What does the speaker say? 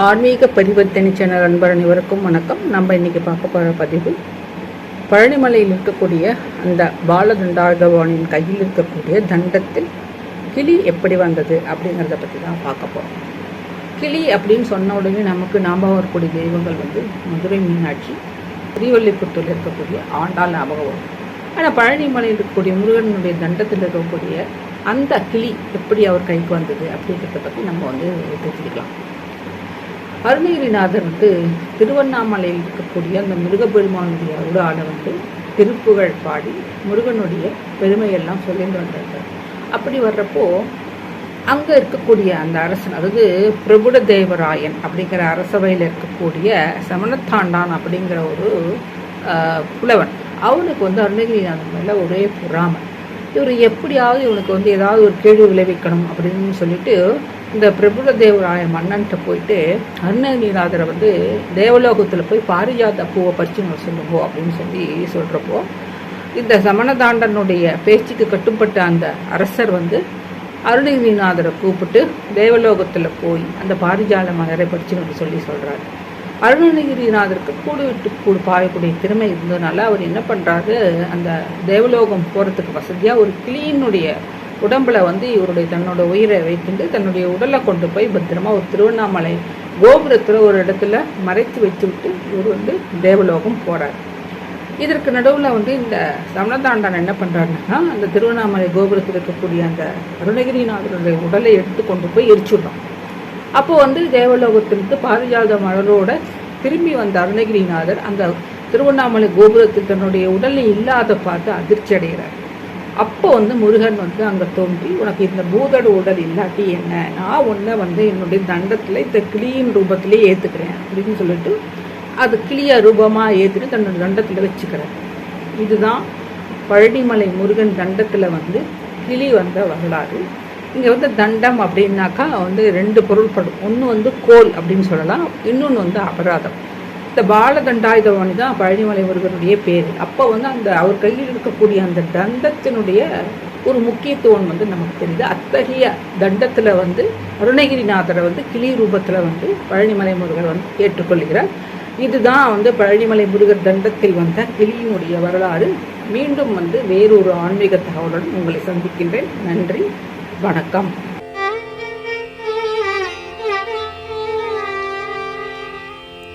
ஆன்மீக பரிவர்த்தனை சேனல் அன்பர் அனைவருக்கும் வணக்கம். நம்ம இன்னைக்கு பார்க்க போகிற பதிவு பழனிமலையில் இருக்கக்கூடிய அந்த பாலதண்டாகவானின் கையில் இருக்கக்கூடிய தண்டத்தில் கிளி எப்படி வந்தது அப்படிங்கிறத பற்றி தான் பார்க்க போகிறோம் கிளி அப்படின்னு சொன்ன உடனே நமக்கு ஞாபகம் வரக்கூடிய தெய்வங்கள் வந்து மதுரை மீனாட்சி திருவள்ளிபுத்தூரில் இருக்கக்கூடிய ஆண்டாள் ஞாபகம் வரும். ஆனால் பழனிமலையில் இருக்கக்கூடிய முருகனுடைய தண்டத்தில் இருக்கக்கூடிய அந்த கிளி எப்படி அவர் கைக்கு வந்தது அப்படிங்கிறத பற்றி நம்ம வந்து தெரிஞ்சுக்கலாம். அருணகிரிநாதர் வந்து திருவண்ணாமலையில் இருக்கக்கூடிய அந்த முருகப்பெருமானுடைய அருளால வந்து திருப்புகழ் பாடி முருகனுடைய பெருமையெல்லாம் சொல்லிட்டு வந்திருக்கார். அப்படி வர்றப்போ அங்கே இருக்கக்கூடிய அந்த அரசன் அதாவது பிரபுட தேவராயன் அப்படிங்கிற அரசவையில் இருக்கக்கூடிய சமணத்தாண்டான் அப்படிங்கிற ஒரு புலவன் அவனுக்கு வந்து அருணகிரிநாதன் மேலே ஒரே பொறாமை. இவர் எப்படியாவது இவனுக்கு வந்து ஏதாவது ஒரு கேள்வி விளைவிக்கணும் அப்படின்னு சொல்லிட்டு இந்த பிரபுல தேவராய மன்னன்ட்ட போயிட்டு அருணகிரிநாதரை வந்து தேவலோகத்தில் போய் பாரிஜாத பூவை பறிச்சுங்க சொல்லுவோம் சொல்லுங்கோ அப்படின்னு சொல்லி சொல்கிறப்போ இந்த சமணதாண்டனுடைய பேச்சுக்கு கட்டுப்பட்ட அந்த அரசர் வந்து அருணகிரிநாதரை கூப்பிட்டு தேவலோகத்தில் போய் அந்த பாரிஜால மலரை பறிச்சுன்னு சொல்லி சொல்கிறாரு அருணகிரிநாதருக்கு கூடு விட்டு கூடு பாயக்கூடிய திறமை இருந்ததுனால அவர் என்ன பண்ணுறாரு அந்த தேவலோகம் போகிறதுக்கு வசதியாக ஒரு கிளியினுடைய உடம்புல வந்து இவருடைய தன்னோட உயிரை வைத்துட்டு தன்னுடைய உடலை கொண்டு போய் பத்திரமா ஒரு திருவண்ணாமலை கோபுரத்தில் ஒரு இடத்துல மறைத்து வச்சு விட்டு இவர் வந்து தேவலோகம் போகிறார் இதற்கு நடுவில் வந்து இந்த சமணதாண்டான் என்ன பண்ணுறாருன்னா அந்த திருவண்ணாமலை கோபுரத்தில் இருக்கக்கூடிய அந்த அருணகிரிநாதருடைய உடலை எடுத்து கொண்டு போய் எரிச்சுடுறோம் அப்போ வந்து தேவலோகத்திலிருந்து பாரிஜாத மலரோட திரும்பி வந்த அருணகிரிநாதர் அந்த திருவண்ணாமலை கோபுரத்தில் தன்னுடைய உடலை இல்லாத பார்த்து அதிர்ச்சி அடைகிறார் அப்போ வந்து முருகன் வந்து அங்கே தோன்றி உனக்கு இந்த பூதடு உடல் இல்லாட்டி என்ன? நான் உன்னை வந்து என்னுடைய தண்டத்தில் இந்த கிளியின் ரூபத்திலே ஏற்றுக்கிறேன் அப்படின்னு சொல்லிட்டு அது கிளிய ரூபமாக ஏற்றிட்டு தன்னோட தண்டத்தில் வச்சுக்கிறேன் இதுதான் பழனிமலை முருகன் தண்டத்தில் வந்து கிளி வந்த வரலாறு. இங்கே வந்து தண்டம் அப்படின்னாக்கா வந்து ரெண்டு பொருள்படும். ஒன்று வந்து கோல் அப்படின்னு சொல்லலாம். இன்னொன்று வந்து அபராதம். இந்த பாலதண்டாயுதவாணி தான் பழனிமலை முருகனுடைய பேர். அப்போ வந்து அந்த அவர் கையில் இருக்கக்கூடிய அந்த தண்டத்தினுடைய ஒரு முக்கியத்துவம் வந்து நமக்கு தெரியுது. அத்தகைய தண்டத்தில் வந்து அருணகிரிநாதரை வந்து கிளி ரூபத்தில் வந்து பழனிமலை முருகர் வந்து ஏற்றுக்கொள்கிறார். இதுதான் வந்து பழனிமலை முருகர் தண்டத்தில் வந்த கிளியினுடைய வரலாறு. மீண்டும் வந்து வேறொரு ஆன்மீக தகவலுடன் உங்களை சந்திக்கின்றேன். நன்றி வணக்கம்.